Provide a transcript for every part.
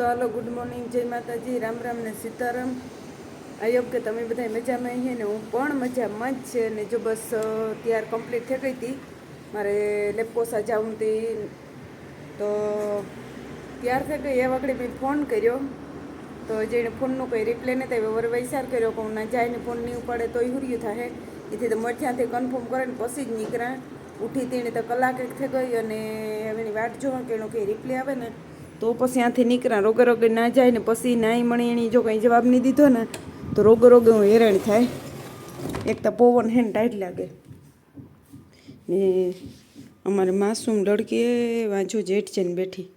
તો હાલો good morning જય માતાજી, રામ રામ ને સીતારામ. આયોગ કે તમે બધા મજામાં અહીંયા ને હું પણ મજામાં જ છે ને જો બસ તૈયાર કમ્પ્લીટ થઈ ગઈ હતી. મારે લેપકોસા જવું હતી. તો તૈયાર થઈ ગઈ એ વખતે મેં ફોન કર્યો. તો જેણે ફોનનું કંઈ રિપ્લે નહીં આવ્યો વરે વિચાર કર્યો કે હું ના જાય ને ફોન નહીં ઉપાડે તો હુર્યું થાય એથી તો મઠ્યાથી કન્ફર્મ કરે ને પછી જ નીકળ્યા. ઉઠી તેણે તો કલાક એક થઈ ગઈ અને એની વાટ જોવા કે એનો કંઈ રિપ્લે આવે ને તો પછી ત્યાંથી નીકળ્યા રોગે રોગે ના જાય ને પછી નાઈ મણી એની જો કંઈ જવાબ નહીં દીધો ને, તો રોગે રોગે હું હેરાન થાય. એક તો પવન હે ને ટાઈટ લાગે. ને અમારે માસૂમ લડકી વાંચો જેઠ છે ને બેઠી.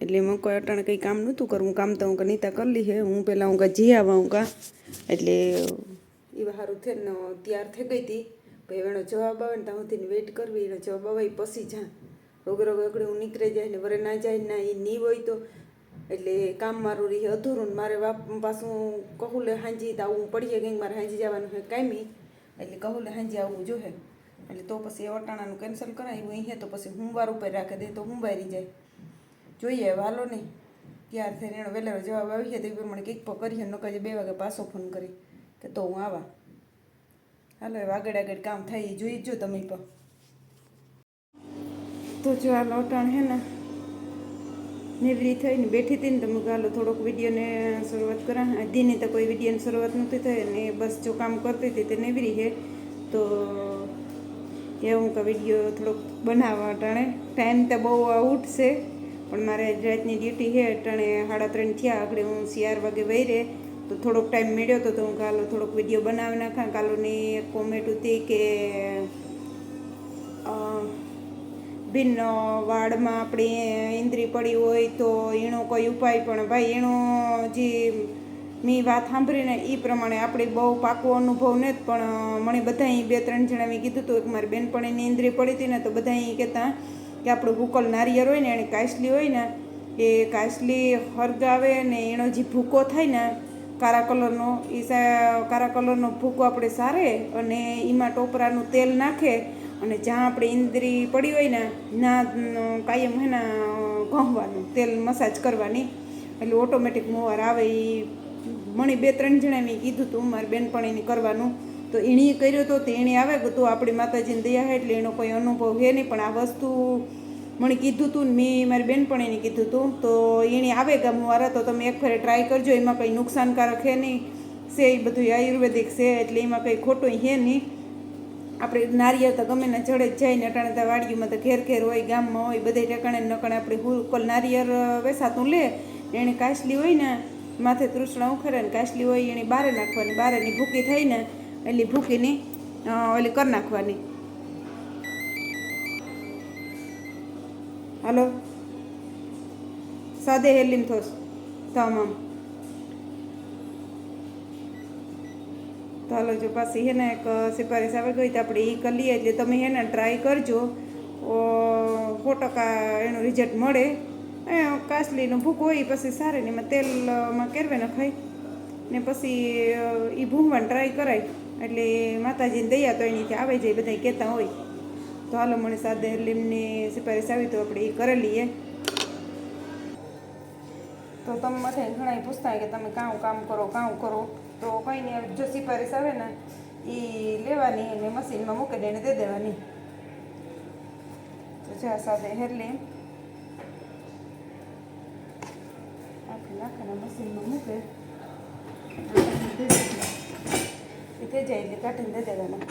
એટલે એમાં કોઈ અટાણે કંઈ કામ નહોતું કરવું. કામ તો હું કે નીતા કરી લી હે, હું પહેલાં હું કાં જી આવા હું કાં. એટલે એ સારું થઈને તૈયાર થઈ ગઈ હતી પછી એનો જવાબ આવે ને ત્યાં સુધી વેઇટ કરવી, એનો જવાબ આવે પછી જા રોગ રોગ એકડે હું નીકળી જાય ને વરે ના જાય ના એ નહીં હોય તો એટલે કામ મારું રહી અધૂરું ને મારે બાપ પાછું કહું લે હાંજી તો આવું પડીએ કંઈક મારે હાંજી જવાનું હોય કાંઈ એટલે કહું લે હાંજી આવવું જોઈએ એટલે તો પછી એ વટાણાનું કેન્સલ કરાવ્યું અહીંયા તો પછી હુંવાર ઉપર રાખે દે તો હુંવારી જાય. જોઈએ હવે હાલો નહીં ત્યાર થઈને એનો વહેલો જવાબ આવી તો એ પ્રમાણે કંઈક પણ કરીએ, નકર બે વાગે પાછો ફોન કરી કે તો હું આવા. હાલો, હવે આગળ આગળ કામ થાય એ જોઈ જ જો તમે પણ. તો જો આ લોટણ હે ને નિવરી થઈને બેઠી હતી ને તમે ગાલો થોડોક વિડીયોને શરૂઆત કરા. દીની તો કોઈ વિડીયોની શરૂઆત નહોતી થઈ ને બસ જો કામ કરતી હતી તે નેવરી હે. તો એ હું કે વીડિયો થોડોક બનાવવા ટાણે. ટાઈમ તો બહુ ઉઠશે, પણ મારે રાતની ડ્યુટી છે ટાણે સાડા ત્રણ થયા, આગળ હું ચાર વાગે વહી રહે તો થોડોક ટાઈમ મળ્યો તો તો હું કાલો થોડોક વીડિયો બનાવી નાખા. કાલોની કોમેન્ટ હતી કે ભિન્ન વાળમાં આપણે ઇન્દ્રી પડી હોય તો એનો કોઈ ઉપાય પણ ભાઈ, એનો જે મેં વાત સાંભળીને એ પ્રમાણે આપણે બહુ પાકો અનુભવ નથી પણ મને બધા બે ત્રણ જણા મેં કીધું હતું કે મારી બેનપણીની ઇન્દ્રી પડી હતી ને તો બધા કહેતા કે આપણું ભૂકલ નારિયેર હોય ને, એને કાસલી હોય ને, એ કાસલી હરગાવે ને એનો જે ભૂકો થાય ને કારા કલરનો એ કાળા કલરનો ભૂકો આપણે સારે અને એમાં ટોપરાનું તેલ નાખે અને જ્યાં આપણે ઇન્દ્રી પડી હોય ને ના કાયમ હે ને ઘસવાનું તેલ મસાજ કરવાની. એટલે ઓટોમેટિક મોવાર આવે એ મણી બે, ત્રણ જણા મેં કીધું હતું મારી બેનપણીને કરવાનું. તો એણે કર્યો તો તેણે આવે તો આપણી માતાજીની દયા હે એટલે એનો કોઈ અનુભવ હે નહીં. પણ આ વસ્તુ મને કીધું હતું ને મેં મારી બેનપણીને કીધું હતું તો એણે આવે ગામવાળા તો તમે એક ફેરે ટ્રાય કરજો, એમાં કંઈ નુકસાનકારક હે નહીં. છે એ બધું આયુર્વેદિક છે, એટલે એમાં કંઈ ખોટું છે નહીં. આપણે નારિયેળ તો ગમે ને જડે જ જાય ને અટાણે તો વાડીમાં તો ઘેર ઘેર હોય, ગામમાં હોય બધે ઠેકાણે ને નકણે આપણે હુકલ નારિયેળ વેસાતું લે, એને કાસલી હોય ને માથે તૃષ્ણા ઉખરે ને કાસલી હોય એની બારે નાખવાની બારેની ભૂકી થઈ ને એટલી ભૂકીની ઓલી કરી નાખવાની. હાલો? સાદે હેલીમ થોસ. તમામ તો હાલો જો પાછી હે ને એક સિફારિશ આવી ગઈ તો આપણે એ કરી લઈએ. એટલે તમે હે ને ટ્રાય કરજો. સો ટકા એનું રિઝલ્ટ મળે. એ કાસલીનું ભૂખ હોય, પછી સારી ને એમાં તેલમાં કેરવે ખાય. ને પછી એ ભૂંગવાનું ટ્રાય કરાય. એટલે માતાજીની દયા તો એનીથી આવે જાય બધા કહેતા હોય. તો હાલો, મને સાદે લીમની સિફારિશ આવી તો આપણે એ કરી લઈએ. તો તમે બધા ઘણા પૂછતા કે તમે કાં કામ કરો કાં કરો. તો કંઈ નહીં જો સિફારિશ આવે ને એ લેવાની અને મશીનમાં મૂકી દઈને દે દેવાની. તો જા સાથે હેરલી. આખી નાખીને મશીનમાં મૂકે. એ થઈ જાય એટલે કાઢીને દે દેવાના.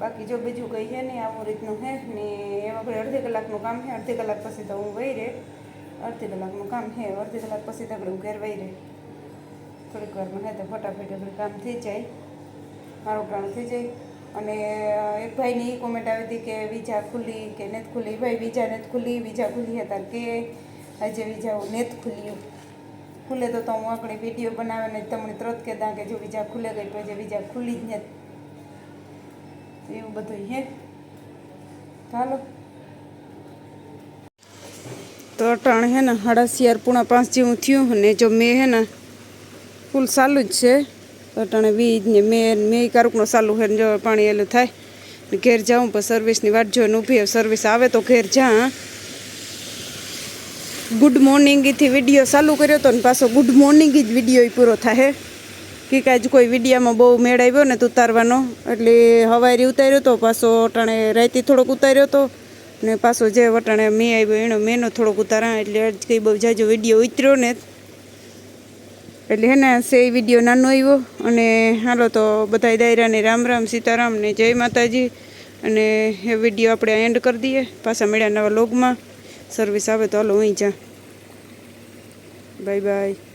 બાકી જો બીજું કંઈ છે ને આવું રીતનું હે ને, એમાં કોઈ અડધી કલાકનું કામ છે, અડધી કલાક પછી તો હું વહી રહે. અડધી કલાકનું કામ છે, અડધી કલાક પછી તો આપણે હું ઘેર વહી રહે. થોડીક વારમાં હે તો ફટાફટ આપણું કામ થઈ જાય. મારું કામ થઈ જાય. અને એક ભાઈની કોમેન્ટ આવી હતી કે વિઝા ખુલ્લી કે નેત ખુલ્લી? ભાઈ, વિઝા નેત ખુલ્લી? વિઝા ખુલ્લી હતા કે આજે વિઝા નેત ખુલ્યું ખુલે તો તો હું આપણે વીડિયો બનાવીને તમને તરત કહેતા કે જો વિઝા ખુલે ગઈ આજે વિઝા ખુલ્લી જ ને એવું બધું હે? ચાલો તો અટાણ હે ને સાડા ચાર પૂણા પાંચ જેવું થયું ને જો મેં હે ને ફૂલ ચાલુ જ છે. અટાણે વીજ ને મેં મેં કારુકનો ચાલુ હોય જો પાણી એલું થાય ને ઘેર જાઉં પણ સર્વિસની વાટ જોઈને ઊભી સર્વિસ આવે તો ઘેર જા ગુડ મોર્નિંગથી વીડિયો ચાલુ કર્યો હતો ને પાછો ગુડ મોર્નિંગ જ વીડિયો પૂરો થાય કે કાંઈ જ કોઈ વિડીયામાં બહુ મેળ આવ્યો ને તો ઉતારવાનો. એટલે હવારી ઉતાર્યો હતો પાછો અટાણે રાતે થોડોક ઉતાર્યો હતો ને પાછો જે વટાણે મેં આવ્યો એનો, મેનો થોડોક ઉતારા. એટલે આજ કંઈ બહુ જાજો વીડિયો ઉતર્યો ને એટલે હે ને સે વીડિયો નાનો આવ્યો અને હાલો તો બધા દાયરાને રામ રામ, સીતારામ ને જય માતાજી. અને એ વીડિયો આપણે એન્ડ કરી દઈએ પાછા મળ્યા નવા લોગમાં સર્વિસ આવે તો હાલો અહીં જા બાય બાય